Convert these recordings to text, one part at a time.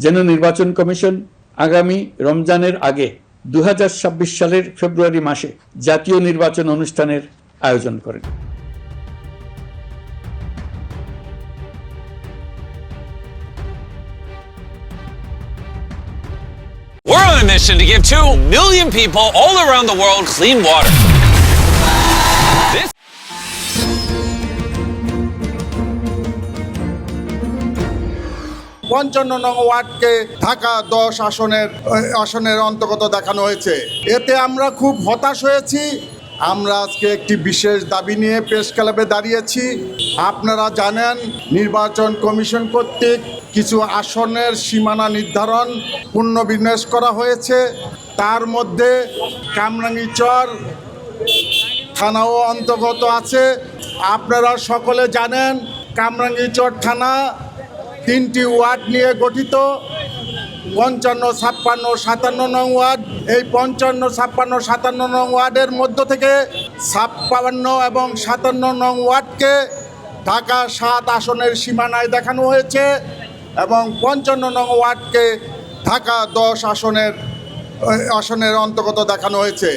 যেন নির্বাচন কমিশন আগামী রমজানের আগে দু সালের ফেব্রুয়ারি মাসে জাতীয় নির্বাচন অনুষ্ঠানের আয়োজন করেন mission to give 2 million people all around the world clean water. This পঞ্চান্ন নং ওয়ার্ডকে ঢাকা দশ আসনের আসনের অন্তর্গত দেখানো হয়েছে। এতে আমরা খুব হতাশ হয়েছি। আমরা আজকে একটি বিশেষ দাবি নিয়ে প্রেস ক্লাবে দাঁড়িয়েছি। আপনারা জানেন, নির্বাচন কমিশন কর্তৃক কিছু আসনের সীমানা নির্ধারণ পুনর্বিন্যাস করা হয়েছে। তার মধ্যে কামরাঙ্গীচর থানাও অন্তর্গত আছে। আপনারা সকলে জানেন কামরাঙ্গীচর থানা তিনটি ওয়ার্ড নিয়ে গঠিত। পঞ্চান্ন, ছাপ্পান্ন, সাতান্ন নং ওয়ার্ড। এই পঞ্চান্ন, ছাপ্পান্ন, সাতান্ন নং ওয়ার্ডের মধ্য থেকে ছাপ্পান্ন এবং সাতান্ন নং ওয়ার্ডকে ঢাকা সাত আসনের সীমানায় দেখানো হয়েছে এবং পঞ্চান্ন নং ওয়ার্ডকে ঢাকা দশ আসনের আসনের অন্তর্গত দেখানো হয়েছে।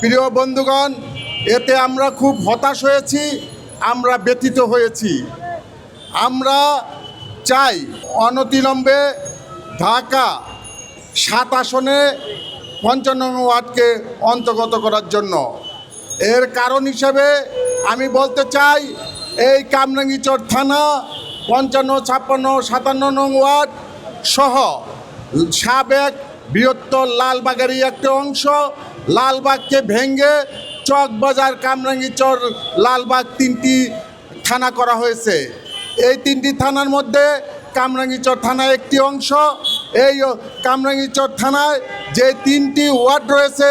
প্রিয় বন্ধুগণ, এতে আমরা খুব হতাশ হয়েছি, আমরা ব্যথিত হয়েছি। আমরা চাই। অনতিলম্বে ঢাকা সাত আসনে পঞ্চান্ন ওয়ার্ডকে অন্তর্গত করার জন্য। এর কারণ হিসেবে আমি বলতে চাই, এই কামরাঙ্গীচর থানা পঞ্চান্ন, ছাপ্পান্ন, সাতান্ন নং ওয়ার্ড সহ সাবেক বৃহত্তর লালবাগেরই একটা অংশ। লালবাগকে ভেঙ্গে চকবাজার কামরাঙ্গীচর লালবাগ তিনটি থানা করা হয়েছে। এই তিনটি থানার মধ্যে কামরাঙ্গীচর থানা একটি অংশ। এই কামরাঙ্গীচর থানায় যে তিনটি ওয়ার্ড রয়েছে,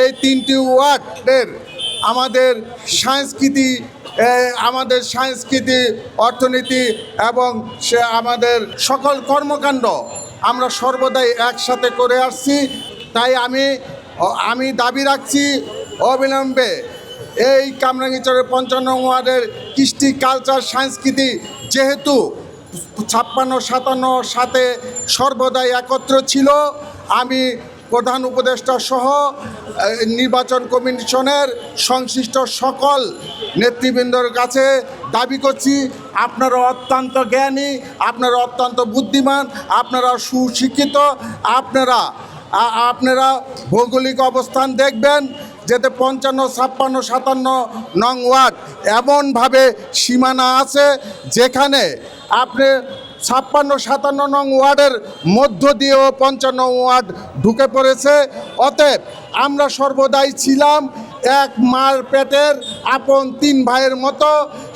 এই তিনটি ওয়ার্ডের আমাদের সংস্কৃতি আমাদের সংস্কৃতি, অর্থনীতি এবং সে আমাদের সকল কর্মকাণ্ড আমরা সর্বদাই একসাথে করে আসছি। তাই আমি আমি দাবি রাখছি অবিলম্বে এই কামরাঙ্গীচরের পঞ্চান্ন ওয়ার্ডের কৃষ্টি কালচার সংস্কৃতি যেহেতু ছাপ্পান্ন, সাতান্ন সাথে সর্বদাই একত্র ছিল, আমি প্রধান উপদেষ্টা সহ নির্বাচন কমিশনের সংশ্লিষ্ট সকল নেতৃবৃন্দর কাছে দাবি করছি, আপনারা অত্যন্ত জ্ঞানী, আপনারা অত্যন্ত বুদ্ধিমান, আপনারা সুশিক্ষিত, আপনারা আপনারা ভৌগোলিক অবস্থান দেখবেন যাতে পঞ্চান্ন, ছাপ্পান্ন, সাতান্ন নং ওয়ার্ড এমনভাবে সীমানা আছে যেখানে আপনি ছাপ্পান্ন, সাতান্ন নং ওয়ার্ডের মধ্য দিয়েও পঞ্চান্ন ওয়ার্ড ঢুকে পড়েছে। অতএব আমরা সর্বদাই ছিলাম এক মার পেটের আপন তিন ভাইয়ের মতো।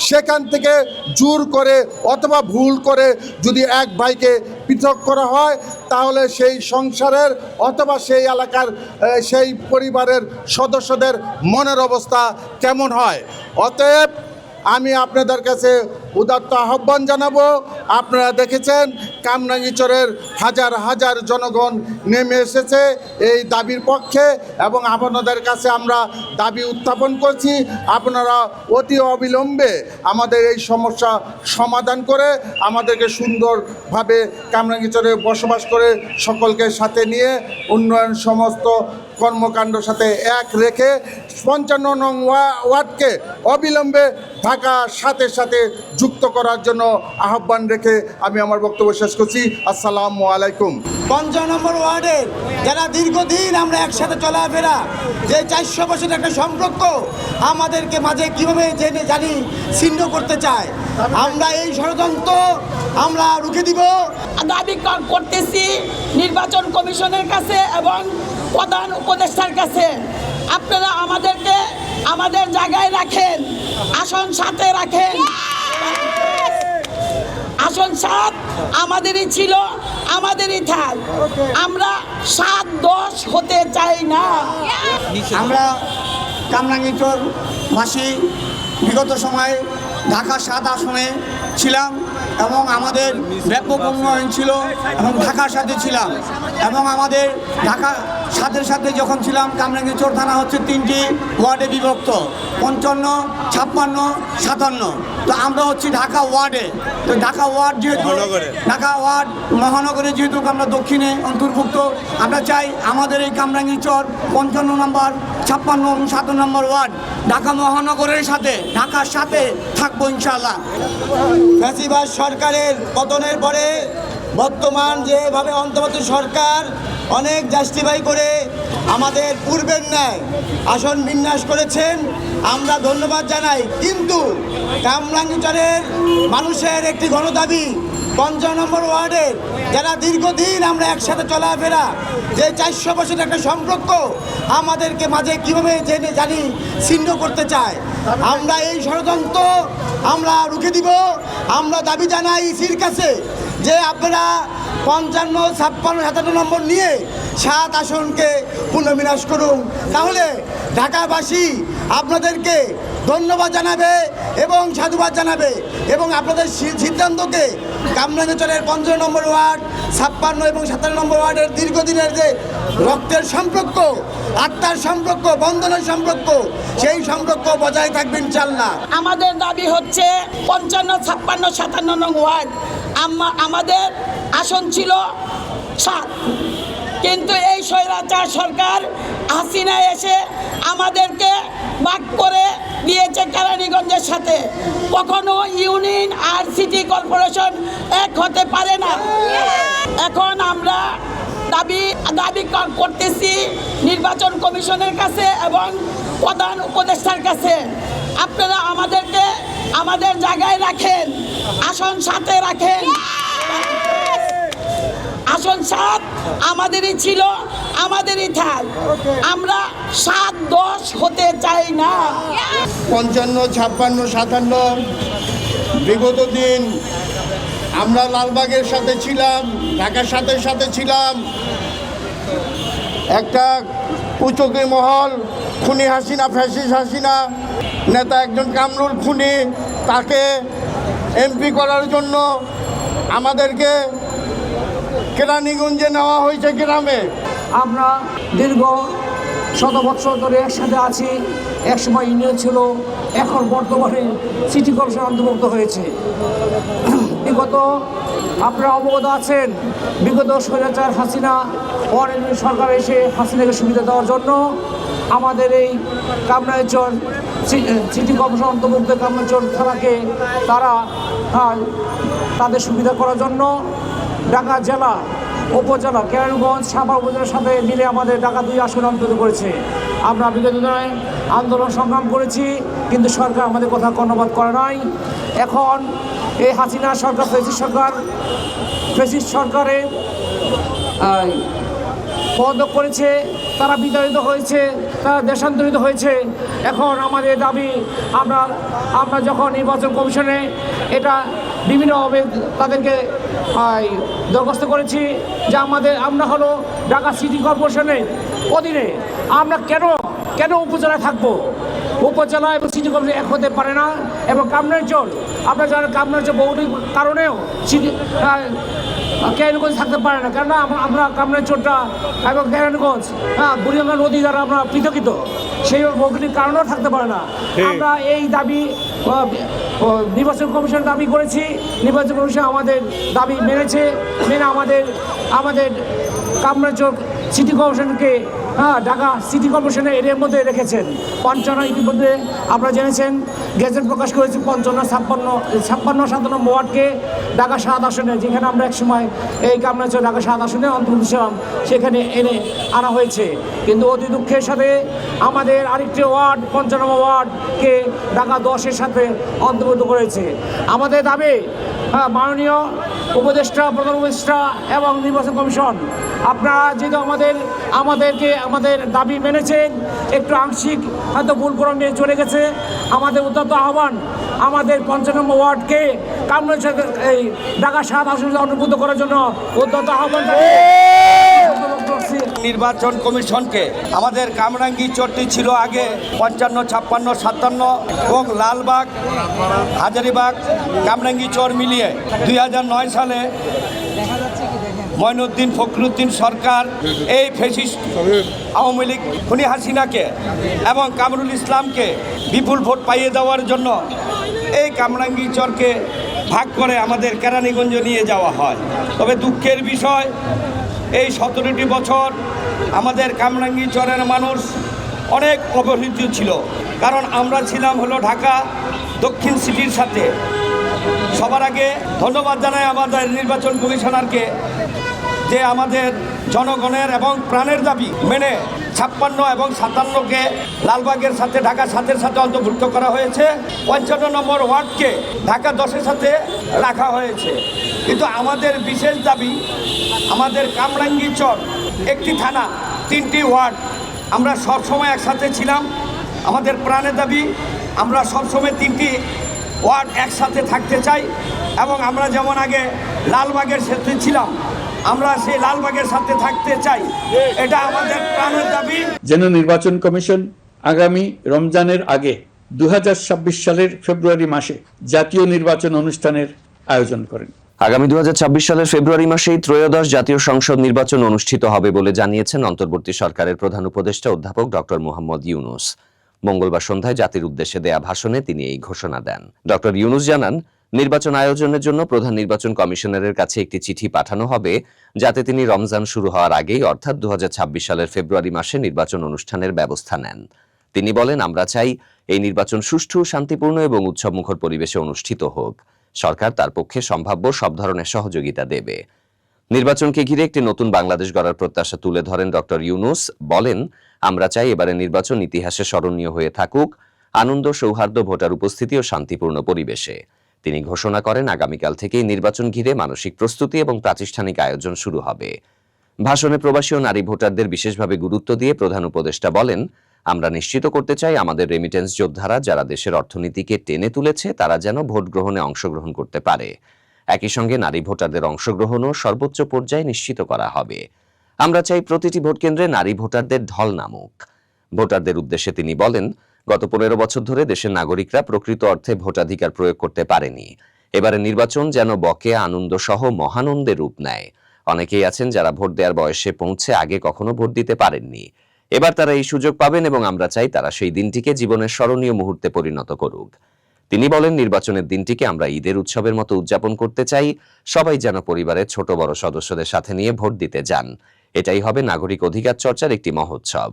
সেখান থেকে জোর করে অথবা ভুল করে যদি এক ভাইকে পৃথক করা হয়, তাহলে সেই সংসারের অথবা সেই এলাকার সেই পরিবারের সদস্যদের মনের অবস্থা কেমন হয়? অতএব আমি আপনাদের কাছে উদাত্ত আহ্বান জানাব। আপনারা দেখেছেন, কামরাঙ্গিচরের হাজার হাজার জনগণ নেমে এসেছে এই দাবির পক্ষে এবং আপনাদের কাছে আমরা দাবি উত্থাপন করছি। আপনারা অতি অবিলম্বে আমাদের এই সমস্যা সমাধান করে আমাদেরকে সুন্দরভাবে কামরাঙ্গিচরে বসবাস করে সকলকে সাথে নিয়ে উন্নয়ন সমস্ত কর্মকাণ্ড সাথে এক রেখে পঞ্চান্ন নং ওয়ার্ডকে অবিলম্বে ঢাকা সাথে সাথে যুক্ত করার জন্য আহ্বান রেখে আমি আমার বক্তব্য শেষ করছি। আসসালামু আলাইকুম। পঞ্চান্ন নম্বর ওয়ার্ডের যারা দীর্ঘদিন আমরা একসাথে চলাফেরা যে চারশো বছরের একটা সম্পর্ক আমাদেরকে মাঝে কীভাবে জেনে জানি ছিন্ন করতে চায় আমরা এই ষড়যন্ত্র আমরা রুখে দিব। দাবি কর- করতেছি নির্বাচন কমিশনের কাছে এবং প্রধান উপদেষ্টার কাছে। আপনারা আমাদেরকে আমাদের জায়গায় রাখেন আসন সাথে রাখেন। আসন সাত, আমাদেরই ছিল, আমাদেরই থাক আমরা সাত দশ হতে চাই না। আমরা কামরাঙ্গীচর মাসি বিগত সময়ে ঢাকা সাত আসনে ছিলাম এবং আমাদের ব্যাপক উন্নয়ন ছিল এবং ঢাকার সাথে ছিলাম এবং আমাদের ঢাকা সাথে সাথে যখন ছিলাম কামরাঙ্গীরচর থানা হচ্ছে তিনটি ওয়ার্ডে বিভক্ত। পঞ্চান্ন ছাপ্পান্ন সাতান্ন। তো আমরা হচ্ছি ঢাকা ওয়ার্ডে। তো ঢাকা ওয়ার্ড যেহেতু ঢাকা ওয়ার্ড মহানগরে যেহেতু আমরা দক্ষিণে অন্তর্ভুক্ত আমরা চাই আমাদের এই কামরাঙ্গীরচর পঞ্চান্ন নম্বর ছাপ্পান্ন এবং সাতান্ন নম্বর ওয়ার্ড ঢাকা মহানগরের সাথে ঢাকার সাথে থাকব ইনশাআল্লাহ। ফ্যাসিবাদ সরকারের পতনের পরে বর্তমান যেভাবে অন্তর্বর্তী সরকার অনেক জাস্টিফাই করে আমাদের পূর্বের ন্যায় আসন বিন্যাস করেছেন, আমরা ধন্যবাদ জানাই। কিন্তু কামরাঙ্গিচরের মানুষের একটি গণদাবি পঞ্চান্ন নম্বর ওয়ার্ডের, যারা দীর্ঘদিন আমরা একসাথে চলাফেরা, যে চারশো বছরের একটা সম্পর্ক আমাদেরকে মাঝে কীভাবে জেনে জানি ছিন্ন করতে চায়। আমরা এই ষড়যন্ত্র আমরা রুখে দিব, আমরা দাবি জানাই ইসির কাছে। যে আপনারা পঞ্চান্ন, ছাপ্পান্ন, সাতান্ন নম্বর নিয়ে সাত আসনকে পুনর্বিনাশ করুন। তাহলে ঢাকাবাসী আপনাদেরকে ধন্যবাদ জানাবে এবং সাধুবাদ জানাবে এবং আপনাদের সিদ্ধান্তকে কামরাঙ্গচরের পঞ্চান্ন নম্বর ওয়ার্ড, ছাপ্পান্ন এবং সাতান্ন নম্বর ওয়ার্ডের দীর্ঘদিনের যে রক্তের সম্পর্ক, আত্মার সম্পর্ক, বন্ধনের সম্পর্ক, সেই সম্পর্ক বজায় থাকবে ইনশাল্লাহ আমাদের দাবি হচ্ছে পঞ্চান্ন, ছাপ্পান্ন, সাতান্ন নং ওয়ার্ড। আমাদের আসন ছিল সাত। কিন্তু এই স্বৈরাচার সরকার হাসিনা এসে আমাদেরকে ভাগ করে দিয়েছে কেরানীগঞ্জের সাথে। কখনো ইউনিয়ন আর সিটি কর্পোরেশন এক হতে পারে না। এখন আমরা দাবি দাবি করতেছি নির্বাচন কমিশনের কাছে এবং প্রধান উপদেষ্টার কাছে। আপনারা আমাদেরকে আমাদের জায়গায় রাখেন। আসন সাথে রাখেন। আসন সাত আমাদেরই ছিল, আমাদেরই থাক আমরা সাত দশ হতে চাই না। পঞ্চান্ন, ছাপ্পান্ন, সাতান্ন, বিগত দিন আমরা লালবাগের সাথে ছিলাম, ঢাকার সাথে সাথে ছিলাম। একটা উচকি মহল, খুনি হাসিনা ফ্যাসিস হাসিনা নেতা একজন কামরুল খুনি, তাকে এমপি করার জন্য আমাদেরকে কেরানীগঞ্জে নেওয়া হয়েছে গ্রামে। আমরা দীর্ঘ শত বছর ধরে একসাথে আছি, একসময় ইউনিয়ন ছিল, এখন বর্তমানে সিটি কর্পোরেশন অন্তর্ভুক্ত হয়েছে। বিগত আপনারা অবগত আছেন, বিগত স্বৈরাচার হাসিনা অনেক সরকার এসে হাসিনাকে সুবিধা দেওয়ার জন্য আমাদের এই কামরাঞ্চল সিটি কর্পোরেশন অন্তর্ভুক্ত কামরাঞ্চল থানাকে তারা তাদের সুবিধা করার জন্য ঢাকা জেলা উপজেলা, কেরানীগঞ্জ সাপা উপজেলার সাথে মিলে আমাদের ঢাকা দুই আসন অন্তত করেছে। আমরা বিগত দিনে আন্দোলন সংগ্রাম করেছি, কিন্তু সরকার আমাদের কথা কর্ণপাত করে নাই। এখন এই হাসিনা সরকার, ফেসিস সরকার, ফেসিস সরকারে পদক করেছে। তারা বিতাড়িত হয়েছে, তারা দেশান্তরিত হয়েছে। এখন আমাদের দাবি, আমরা আমরা যখন নির্বাচন কমিশনে এটা বিভিন্নভাবে তাদেরকে দরখাস্ত করেছি যে আমাদের, আমরা হলো ঢাকা সিটি কর্পোরেশনের অধীনে আমরা কেন কেন উপজেলায় থাকব? উপজেলা এবং সিটি কর্পোরেশন এক হতে পারে না এবং কামনাঞ্চল আপনারা জানেন কামনাঞ্চল বহুদিক কারণেও সিটি কেরানীগঞ্জ থাকতে পারে না। কেননা আমরা- আমরা কামরাঞ্চলটা এবং কেরানীগঞ্জ হ্যাঁ বুড়িগঙ্গা নদী দ্বারা আমরা পৃথকিত। সেই ভৌগোলিক কারণেও থাকতে পারে না। আমরা এই দাবি নির্বাচন কমিশন দাবি করেছি। নির্বাচন কমিশন আমাদের দাবি মেনেছে মেনে আমাদের আমাদের কামরাঞ্চল সিটি কর্পোরেশনকে হ্যাঁ ঢাকা সিটি কর্পোরেশনের এরিয়ার মধ্যে রেখেছেন। পঞ্চান্ন ইতিমধ্যে আপনারা জেনেছেন গেজেট প্রকাশ করেছে পঞ্চান্ন, ছাপ্পান্ন ছাপ্পান্ন, সাতান্ন ওয়ার্ডকে ঢাকা সাত আসনে, যেখানে আমরা একসময় এই কামরাঞ্চল ঢাকা সাত আসনে অন্তর্ভুক্ত ছিলাম, সেখানে এনে আনা হয়েছে। কিন্তু অতি দুঃখের সাথে আমাদের আরেকটি ওয়ার্ড পঞ্চান্ন ওয়ার্ডকে ঢাকা দশের সাথে অন্তর্ভুক্ত করেছে। আমাদের দাবি মাননীয় উপদেষ্টা, প্রধান উপদেষ্টা এবং নির্বাচন কমিশন, আপনারা যেহেতু আমাদের, আমাদেরকে, আমাদের দাবি মেনেছেন, একটু আংশিক হয়তো ভুল করে নিয়ে চলে গেছে, আমাদের উদ্যত আহ্বান আমাদের পঞ্চান্ন ওয়ার্ডকে কামরুল এই ঢাকা সাত আসন অনুভূত করার জন্য উদ্যত আহ্বান। নির্বাচন কমিশনকে। আমাদের কামরাঙ্গি চরটি ছিল আগে পঞ্চান্ন, ছাপ্পান্ন, সাতান্ন এবং লালবাগ, হাজারিবাগ কামরাঙ্গি চর মিলিয়ে দুই হাজার নয় সালে ময়নুদ্দিন ফখরুদ্দিন সরকার, এই ফেসিস্ট আওয়ামী লীগ খুনি হাসিনাকে এবং কামরুল ইসলামকে বিপুল ভোট পাইয়ে দেওয়ার জন্য এই কামরাঙ্গি চরকে ভাগ করে আমাদের কেরানীগঞ্জ নিয়ে যাওয়া হয়। তবে দুঃখের বিষয় এই সতেরোটি বছর আমাদের কামরাঙ্গি চরের মানুষ অনেক অবহেলিত ছিল। কারণ আমরা ছিলাম হলো ঢাকা দক্ষিণ সিটির সাথে। সবার আগে ধন্যবাদ জানাই আমাদের নির্বাচন কমিশনারকে যে আমাদের জনগণের এবং প্রাণের দাবি মেনে ছাপ্পান্ন এবং সাতান্নকে লালবাগের সাথে, ঢাকা সাতের সাথে অন্তর্ভুক্ত করা হয়েছে। পঞ্চান্ন নম্বর ওয়ার্ডকে ঢাকা দশের সাথে রাখা হয়েছে। কিন্তু আমাদের বিশেষ দাবি, আমাদের কামরাঙ্গি চর, একটি থানা, তিনটি ওয়ার্ড। আমরা সবসময় একসাথে ছিলাম, আমাদের প্রাণের দাবি, আমরা সবসময় তিনটি ওয়ার্ড একসাথে থাকতে চাই এবং আমরা যেমন আগে লালবাগের সাথে ছিলাম, আমরা সেই লালবাগের সাথে থাকতে চাই। এটা আমাদের প্রাণের দাবি। যেন নির্বাচন কমিশন আগামী রমজানের আগে দু হাজার ছাব্বিশ সালের ফেব্রুয়ারি মাসে জাতীয় নির্বাচন অনুষ্ঠানের আয়োজন করেন। আগামী দু হাজার ছাব্বিশ সালের ফেব্রুয়ারি মাসেই ত্রয়োদশ জাতীয় সংসদ নির্বাচন অনুষ্ঠিত হবে বলে জানিয়েছেন অন্তর্বর্তী সরকারের প্রধান উপদেষ্টা অধ্যাপক ডক্টর মোহাম্মদ ইউনুস। মঙ্গলবার সন্ধ্যায় জাতির উদ্দেশ্যে দেয়া ভাষণে তিনি এই ঘোষণা দেন। ডক্টর ইউনুস জানান, নির্বাচন আয়োজনের জন্য প্রধান নির্বাচন কমিশনারের কাছে একটি চিঠি পাঠানো হবে, যাতে তিনি রমজান শুরু হওয়ার আগেই অর্থাৎ দু হাজার ছাব্বিশ সালের ফেব্রুয়ারি মাসে নির্বাচন অনুষ্ঠানের ব্যবস্থা নেন। তিনি বলেন, আমরা চাই এই নির্বাচন সুষ্ঠু, শান্তিপূর্ণ এবং উৎসবমুখর পরিবেশে অনুষ্ঠিত হোক। সরকার তার পক্ষে সম্ভাব্য সব ধরনের সহযোগিতা দেবে। নির্বাচনকে ঘিরে একটি নতুন বাংলাদেশ গড়ার প্রত্যাশা তুলে ধরেন ডক্টর ইউনুস। বলেন, আমরা চাই এবারে নির্বাচন ইতিহাসে স্মরণীয় হয়ে থাকুক, আনন্দ, সৌহার্দ্য, ভোটার উপস্থিতি ও শান্তিপূর্ণ পরিবেশে। তিনি ঘোষণা করেন, আগামীকাল থেকেই নির্বাচন ঘিরে মানসিক প্রস্তুতি এবং প্রাতিষ্ঠানিক আয়োজন শুরু হবে। ভাষণে প্রবাসী ও নারী ভোটারদের বিশেষভাবে গুরুত্ব দিয়ে প্রধান উপদেষ্টা বলেন আমরা নিশ্চিত করতে চাই আমাদের রেমিটেন্স যোদ্ধারা যারা দেশের অর্থনীতিকে টেনে তুলেছে, তারা যেন ভোট গ্রহণে অংশগ্রহণ করতে পারে। একই সঙ্গে নারী ভোটারদের অংশগ্রহণও সর্বোচ্চ পর্যায়ে নিশ্চিত করা হবে। আমরা চাই প্রতিটি ভোট কেন্দ্রে নারী ভোটারদের ঢল নামুক। ভোটারদের উদ্দেশ্যে তিনি বলেন, গত পনেরো বছর ধরে দেশের নাগরিকরা প্রকৃত অর্থে ভোটাধিকার প্রয়োগ করতে পারেনি। এবারে নির্বাচন যেন বকেয়া আনন্দ সহ মহানন্দে রূপ নেয়। অনেকেই আছেন যারা ভোট দেওয়ার বয়সে পৌঁছে আগে কখনো ভোট দিতে পারেননি। এবার তারা এই সুযোগ পাবেন এবং আমরা চাই তারা সেই দিনটিকে জীবনের স্মরণীয় মুহূর্তে পরিণত করুক। তিনি বলেন, নির্বাচনের দিনটিকে আমরা ঈদের উৎসবের মতো উদযাপন করতে চাই। সবাই যেন পরিবারের ছোট বড় সদস্যদের সাথে নিয়ে ভোট দিতে যান। এটাই হবে নাগরিক অধিকার চর্চার একটি মহোৎসব।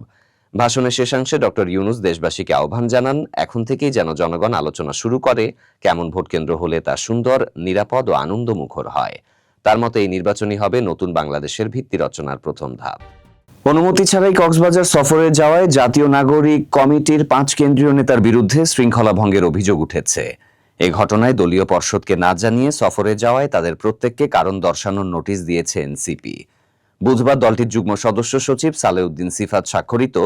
ভাষণের শেষাংশে ডক্টর ইউনুস দেশবাসীকে আহ্বান জানান, এখন থেকেই যেন জনগণ আলোচনা শুরু করে, কেমন ভোট কেন্দ্র হলে তা সুন্দর, নিরাপদ ও আনন্দমুখর হয়। তার মতে, এই নির্বাচনই হবে নতুন বাংলাদেশের ভিত্তি রচনার প্রথম ধাপ। অনুমতি ছাড়াই কক্সবাজার সফরে যাওয়ায় জাতীয় নাগরিক কমিটির পাঁচ কেন্দ্রীয় নেতার বিরুদ্ধে শৃঙ্খলা ভঙ্গের অভিযোগ উঠেছে। এ ঘটনায় দলীয় পর্ষদকে না জানিয়ে সফরে যাওয়ায় তাদের প্রত্যেককে কারণ দর্শানোর নোটিশ দিয়েছে এনসিপি। বুধবার দলটির যুগ্ম সদস্য সচিব সালেউদ্দিন সিফাত স্বাক্ষরিত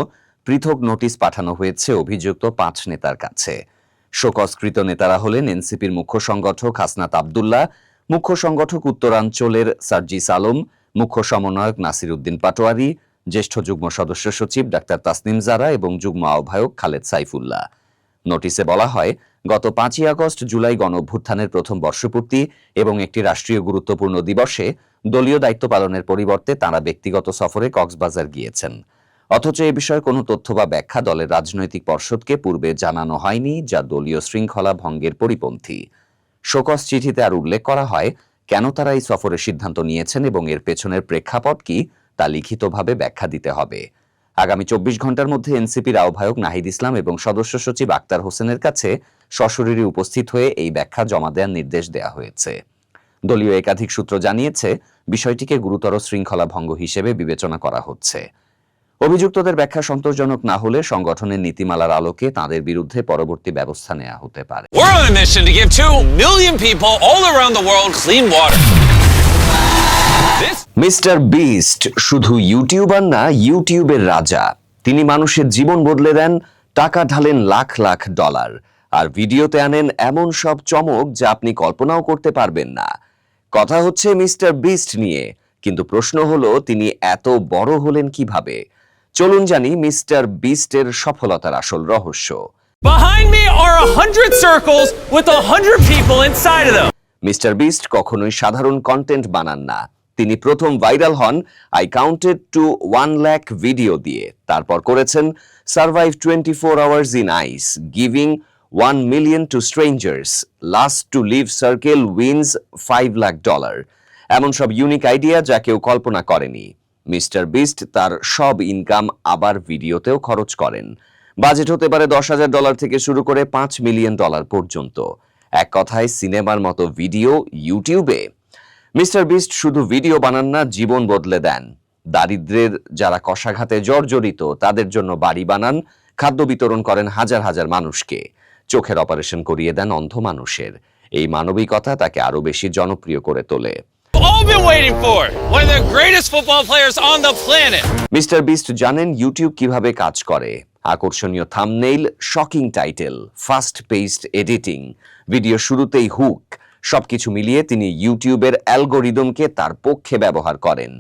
পৃথক নোটিশ পাঠানো হয়েছে অভিযুক্ত পাঁচ নেতার কাছে। শোকস্কৃত নেতারা হলেন এনসিপির মুখ্য সংগঠক হাসনাত আবদুল্লাহ, মুখ্য সংগঠক উত্তরাঞ্চলের সার্জিস আলম, মুখ্য সমন্বয়ক নাসির উদ্দিন পাটোয়ারি জ্যেষ্ঠ যুগ্ম সদস্য সচিব ডাক্তার তাসনিম জারা এবং যুগ্ম আহ্বায়ক খালেদ সাইফুল্লাহ। নোটিশে বলা হয়, গত পাঁচই আগস্ট জুলাই গণ অভ্যুত্থানের প্রথম বর্ষপূর্তি এবং একটি রাষ্ট্রীয় গুরুত্বপূর্ণ দিবসে দলীয় দায়িত্ব পালনের পরিবর্তে তাঁরা ব্যক্তিগত সফরে কক্সবাজার গিয়েছেন। অথচ এ বিষয়ে কোনো তথ্য বা ব্যাখ্যা দলের রাজনৈতিক পর্ষদকে পূর্বে জানানো হয়নি, যা দলীয় শৃঙ্খলা ভঙ্গের পরিপন্থী। শোকস চিঠিতে আর উল্লেখ করা হয়, কেন তারা এই সফরের সিদ্ধান্ত নিয়েছেন এবং এর পেছনের প্রেক্ষাপট কি তা লিখিতভাবে ব্যাখ্যা দিতে হবে। আগামী চব্বিশ ঘণ্টার মধ্যে এনসিপির আহ্বায়ক নাহিদ ইসলাম এবং সদস্য সচিব আক্তার হোসেনের কাছে সশরীরে উপস্থিত হয়ে এই ব্যাখ্যা জমা দেওয়ার নির্দেশ দেওয়া হয়েছে। দলীয় একাধিক সূত্র জানিয়েছে, বিষয়টিকে গুরুতর শৃঙ্খলা ভঙ্গ হিসেবে বিবেচনা করা হচ্ছে। অভিযুক্তদের ব্যাখ্যা সন্তোষজনক না হলে সংগঠনের নীতিমালার আলোকে তাদের বিরুদ্ধে পরবর্তী ব্যবস্থা নেওয়া হতে পারে। We're on a mission to give 2 million people all around the world clean water. This mister Beast শুধু ইউটিউবার না ইউটিউবের রাজা। তিনি মানুষের জীবন বদলে দেন টাকা ঢালেন লাখ লাখ ডলার। আর ভিডিওতে আনেন এমন সব চমক যা আপনি কল্পনাও করতে পারবেন না। কথা হচ্ছে মিস্টার বিস্ট নিয়ে কিন্তু প্রশ্ন হলো তিনি এত বড় হলেন কীভাবে? চলুন জানি মিস্টার বিস্টের সফলতার আসল রহস্য। Behind me are a hundred circles with a hundred people inside of them. Mister Beast কখনোই সাধারণ কন্টেন্ট বানান না। তিনি প্রথম ভাইরাল হন I counted to one lakh video দিয়ে। তারপর করেছেন survive twenty four hours in ice giving one million to strangers last to leave circle wins five lakh dollar এমন সব ইউনিক আইডিয়া যা কেউ কল্পনা করেনি। মিস্টার বিস্ট তার সব ইনকাম আবার ভিডিওতেও খরচ করেন। বাজেট হতে পারে দশ হাজার ডলার থেকে শুরু করে পাঁচ মিলিয়ন ডলার পর্যন্ত। এক কথায় সিনেমার মতো ভিডিও ইউটিউবে মিস্টার বিস্ট শুধু ভিডিও বানান না জীবন বদলে দেন। দারিদ্রের যারা কষাঘাতে জর্জরিত তাদের জন্য বাড়ি বানান খাদ্য বিতরণ করেন হাজার হাজার মানুষকে। চোখের অপারেশন করিয়ে দেন অন্ধ মানুষের। এই মানবিকতা তাকে আরও বেশি জনপ্রিয় করে তোলে. মিস্টার বিস্ট জানেন ইউটিউব কীভাবে কাজ করে। আকর্ষণীয় thumbnail shocking title fast paced editing video শুরুতেই হুক সবকিছু মিলিয়ে তিনি ইউটিউবের অ্যালগোরিদমকে তার পক্ষে ব্যবহার করেন।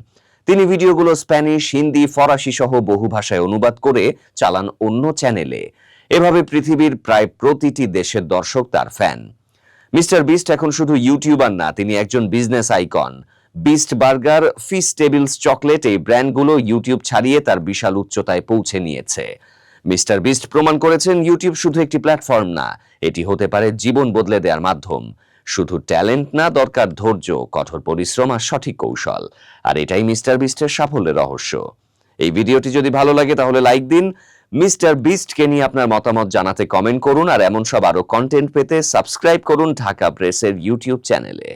তিনি ভিডিওগুলো স্প্যানিশ, হিন্দি, ফরাসি সহ বহু ভাষায় অনুবাদ করে চালান অন্য চ্যানেলে। এভাবে পৃথিবীর প্রায় প্রতিটি দেশের দর্শক তার ফ্যান। মিস্টার বিস্ট এখন শুধু ইউটিউবার না, তিনি একজন business icon. Beast Burger Feastables chocolate এই ব্র্যান্ডগুলো ইউটিউব ছাড়িয়ে তার বিশাল উচ্চতায় পৌঁছে নিয়েছে। মিস্টার বিস্ট প্রমাণ করেছেন, ইউটিউব শুধু একটি প্ল্যাটফর্ম না, এটি হতে পারে জীবন বদলে দেওয়ার মাধ্যম। শুধু ট্যালেন্ট না, দরকার ধৈর্য, কঠোর পরিশ্রম আর সঠিক কৌশল। আর এটাই মিস্টার বিস্টের সাফল্যের রহস্য। এই ভিডিওটি যদি ভালো লাগে তাহলে লাইক দিন। মিস্টার বিস্টকে নিয়ে আপনার মতামত জানাতে কমেন্ট করুন আর এমন সব আরও কন্টেন্ট পেতে সাবস্ক্রাইব করুন ঢাকা প্রেসের ইউটিউব চ্যানেলে